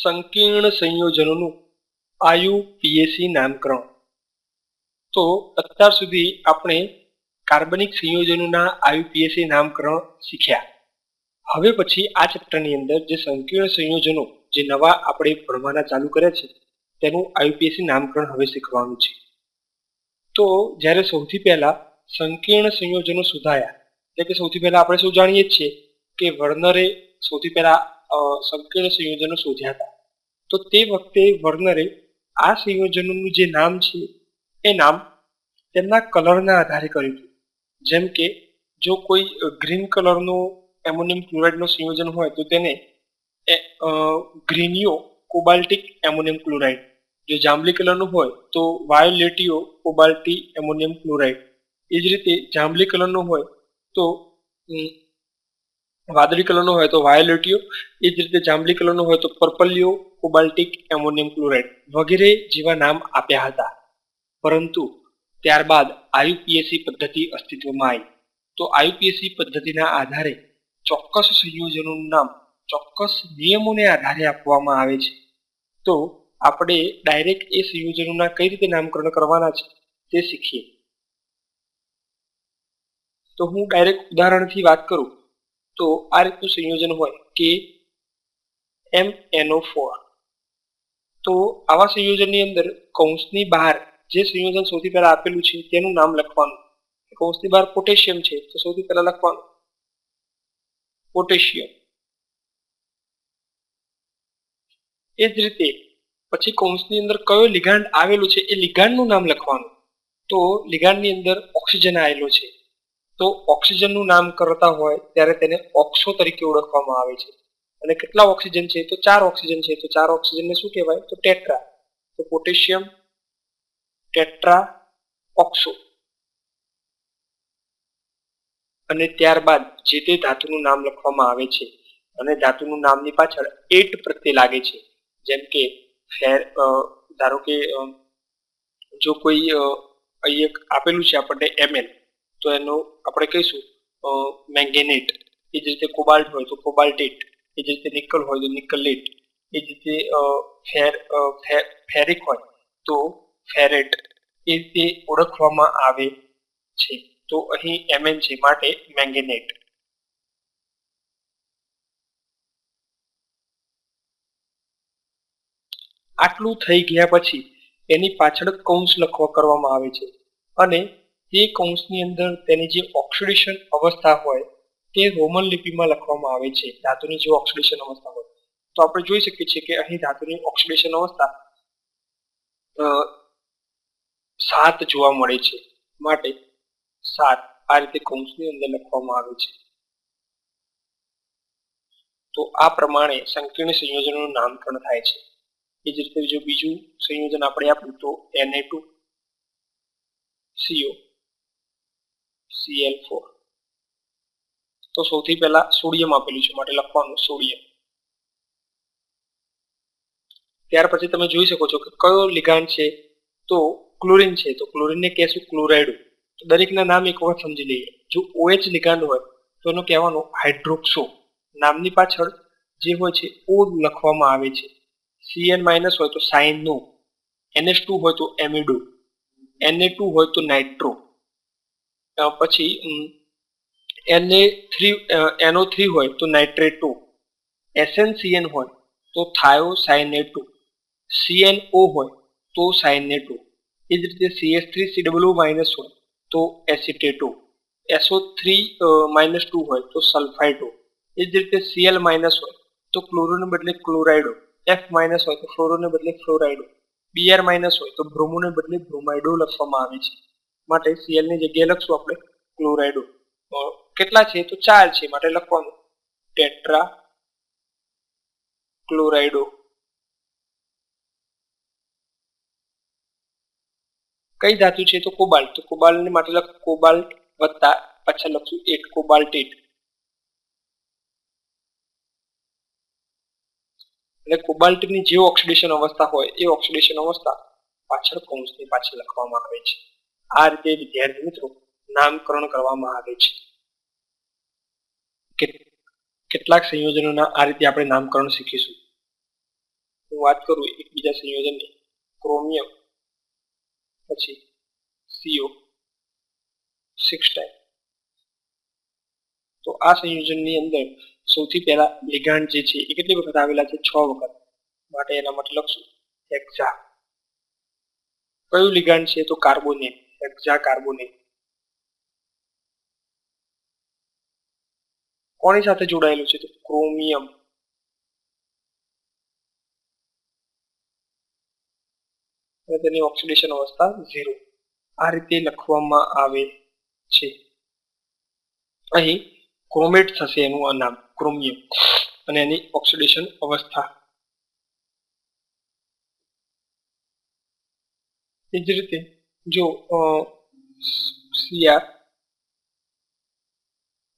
સંકીર્ણ સંયોજનોનું આયુપીએસી નામકરણ. તો અત્યાર સુધી આપણે કાર્બનિક સંયોજનોના આયુપીએસી નામકરણ શીખ્યા. હવે પછી આ ચેપ્ટરની અંદર જે સંકીર્ણ સંયોજનો જે નવા આપણે ભણવાના ચાલુ કર્યા છે, તેનું આયુપીએસી નામકરણ હવે શીખવાનું છે. તો જ્યારે સૌથી પહેલા સંકીર્ણ સંયોજનો શોધાયા એટલે કે સૌથી પહેલા આપણે શું જાણીએ છીએ કે વર્નરે સૌથી પહેલા સંકીર્ણ સંયોજનો શોધ્યા હતા. તો તે વખતે વર્નરે આ સંયોજનોનું જે નામ છે, એ નામ તેમના કલરના આધારે કર્યું હતું. જેમ કે, જો કોઈ ગ્રીન કલરનો એમોનિયમ ક્લોરાઇડનું સંયોજન હોય, તો તેને ગ્રીનિયો કોબાલ્ટિક એમોનિયમ ક્લોરાઇડ. જો જાંબલી કલરનું હોય, તો વાયોલેટિયો કોબાલ્ટી એમોનિયમ ક્લોરાઇડ. એ જ રીતે જાંબલી કલરનું હોય, તો વાદળી કલરનો હોય તો વાયોલેટિયો એ જ રીતે જાંબલી કલરનો હોય તો પર્પલિયો, કોબાલ્ટિક, એમોનિયમ ક્લોરાઇડ વગેરે જેવા નામ આપ્યા હતા. પરંતુ ત્યારબાદ આયુપીએસસી પદ્ધતિ અસ્તિત્વમાં આવી. તો આયુપીએસસી પદ્ધતિના આધારે ચોક્કસ સંયોજનોનું નામ, ચોક્કસ નિયમોને આધારે આપવામાં આવે છે. તો આપણે ડાયરેક્ટ એ સંયોજનોના કઈ રીતે નામકરણ કરવાના છે તે શીખીએ. તો હું ડાયરેક્ટ ઉદાહરણથી વાત કરું. તો આ રીતનું સંયોજન હોય કે એમ એનઓ ફોર. તો આવા સંયોજનની અંદર કૌંસની બહાર જે સંયોજન સૌથી પહેલા આપેલું છે તેનું નામ લખવાનું. કૌંસની બહાર પોટેશિયમ છે તો સૌથી પહેલા લખવાનું. પોટેશિયમ. એ જ રીતે પછી કૌંસની અંદર કયો લિગાન્ડ આવેલું છે એ લિગાન્ડનું નામ લખવાનું. તો લિગાન્ડની અંદર ઓક્સિજન આવેલો છે. તો ઓક્સિજનનું નામ કરતા હોય ત્યારે તેને ઓક્સો તરીકે ઓળખવામાં આવે છે. અને કેટલા ઓક્સિજન છે? તો ચાર ઓક્સિજન છે. તો ચાર ઓક્સિજનને શું કહેવાય? તો ટેટ્રા. તો પોટેશિયમ ટેટ્રા ઓક્સો. અને ત્યારબાદ જે તે ધાતુનું નામ લખવામાં આવે છે. અને ધાતુનું નામની પાછળ એટ પ્રત્યે લાગે છે. જેમ કે ફેર ધારો કે જો કોઈ અહીં એક આપેલું છે આપણને એમએલ તો એનો આપણે કહીશું મેંગેનેટ એ જ રીતે કોબાલ્ટ હોય તો કોબાલ્ટેટ એ જ રીતે નિકલ હોય તો નિકલેટ એ જ રીતે ફેર ફેરિક હોય તો ફેરેટ એ રીતે ઓળખવામાં આવે છે. તો અહીં એમએન છે માટે મેંગેનેટ આટલું થઈ ગયા પછી એની પાછળ કૌંસ લખવા કરવામાં આવે છે. અને તે કૌંસની અંદર તેની જે ઓક્સિડેશન અવસ્થા હોય, તે રોમન લિપિમાં લખવામાં આવે છે, ધાતુની જે ઓક્સિડેશન અવસ્થા હોય. તો આપણે જોઈ શકીએ છીએ કે અહીં ધાતુની ઓક્સિડેશન અવસ્થા સાત જોવા મળે છે. માટે સાત આ રીતે કૌંસની અંદર લખવામાં આવે છે. તો આ પ્રમાણે સંકીર્ણ સંયોજનોનું નામકરણ થાય છે. એ જ રીતે જો બીજું સંયોજન આપણે આપ્યું તો Na2 two CO CL four તો સૌથી પહેલા સોડિયમ આપેલું છે માટે લખવાનું સોડિયમ. ત્યાર પછી તમે જોઈ શકો છો કે કયો લિગાન્ડ છે, તો ક્લોરીન છે, તો ક્લોરીનને કહેશું ક્લોરાઇડ. તો દરેકના નામ એક વખત સમજી લઈએ. જો ઓએચ લિગાન્ડ હોય, તો એનું કહેવાનું હાઇડ્રોક્સો. નામની પાછળ જે હોય છે, ઓ લખવામાં આવે છે. સીએન માઇનસ હોય તો સાઇન નો. NH2 હોય તો એમિડો. Na2 હોય તો નાઇટ્રો. પછી Na3 NO3 હોય તો નાઇટ્રેટ ટુ એસએન સીએન હોય તો થાયોસાયનેટો સીએનઓ હોય તો સાયનેટો એ જ રીતે સીએસ થ્રી CH3COO માઇનસ હોય તો એસિટેટો SO3 માઇનસ ટુ હોય તો સલ્ફાઇટો એ જ રીતે સીએલ માઇનસ હોય તો ક્લોરોને બદલે ક્લોરાઇડો એફ માઇનસ હોય તો ફ્લોરોને બદલે ફ્લોરાઇડો બીઆર માઇનસ હોય તો બ્રોમોને બદલે બ્રોમાઇડો લખવામાં આવે છે. માટે Cl ની જગ્યાએ લખશું આપણે. ક્લોરાઇડો. કેટલા છે? તો ચાર છે માટે લખવાનું. ટેટ્રા ક્લોરાઇડો. કઈ ધાતુ છે? તો કોબાલ્ટ. તો કોબાલ્ટ માટે લખ, કોબાલ્ટ વત્તા પાછળ લખશું એટ કોબાલ્ટેટ. એટલે કોબાલ્ટની જે ઓક્સિડેશન અવસ્થા હોય, એ ઓક્સિડેશન અવસ્થા પાછળ કૌંસની પાછળ લખવામાં આવે છે. આ રીતે વિદ્યાર્થી મિત્રો નામકરણ કરવામાં આવે છે. કેટલાક સંયોજનોના આ રીતે આપણે નામકરણ શીખીશું. હું વાત કરું એકબીજા સંયોજનની. ક્રોમિયમ, પછી સીઓ સિક્સ ટાઈમ તો આ સંયોજનની અંદર સૌથી પહેલા લિગાન્ડ જે છે એ કેટલી વખત આવેલા છે? છ વખત. માટે એના માટે લખશું. એક્ઝા કયું લિગાન્ડ છે? તો કાર્બોનેટ. કોની સાથે જોડાયેલું છે? ક્રોમિયમ તેની ઓક્સિડેશન અવસ્થા ઝીરો આ રીતે લખવામાં આવે છે. અહીં ક્રોમેટ થશે એનું આ નામ ક્રોમિયમ અને એની ઓક્સિડેશન અવસ્થા. એ જ રીતે જો સીઆર,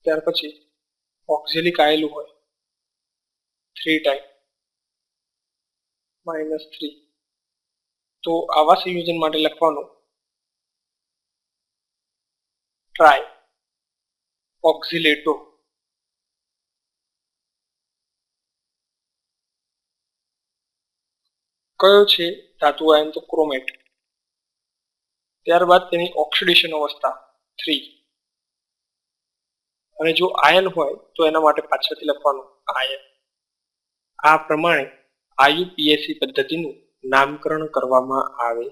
ત્યાર પછી ઓક્ઝેલિક આવેલું હોય, થ્રી ટાઈમ માઇનસ થ્રી. તો આવા સંયોજન માટે લખવાનું ટ્રાય ઓક્ઝિલેટો. કયો છે? ધાતુ આયન તો ક્રોમેટ. ત્યારબાદ તેની ઓક્સિડેશન અવસ્થા થ્રી અને જો આયન હોય તો એના માટે પાછળથી લખવાનું આયન આ પ્રમાણે આયુપીએસસી પદ્ધતિનું નામકરણ કરવામાં આવે